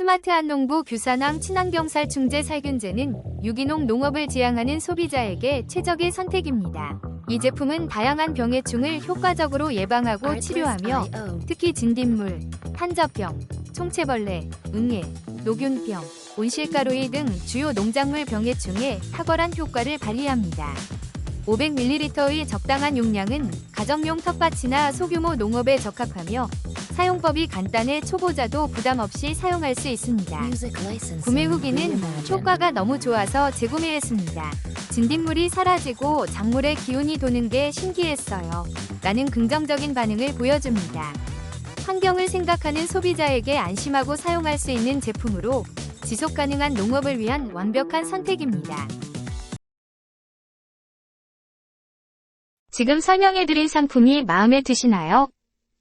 스마트한 농부 규산황 친환경살 충제 살균제는 유기농 농업을 지향하는 소비자에게 최적의 선택입니다. 이 제품은 다양한 병해충을 효과적으로 예방하고 치료하며 특히 진딧물, 한저병, 총체벌레, 응애, 녹균병, 온실가루이 등 주요 농작물 병해충에 탁월한 효과를 발휘합니다. 500ml의 적당한 용량은 가정용 텃밭이나 소규모 농업에 적합하며 사용법이 간단해 초보자도 부담 없이 사용할 수 있습니다. 구매 후기는 효과가 너무 좋아서 재구매했습니다. 진딧물이 사라지고 작물의 기운이 도는 게 신기했어요. 라는 긍정적인 반응을 보여줍니다. 환경을 생각하는 소비자에게 안심하고 사용할 수 있는 제품으로 지속 가능한 농업을 위한 완벽한 선택입니다. 지금 설명해드린 상품이 마음에 드시나요?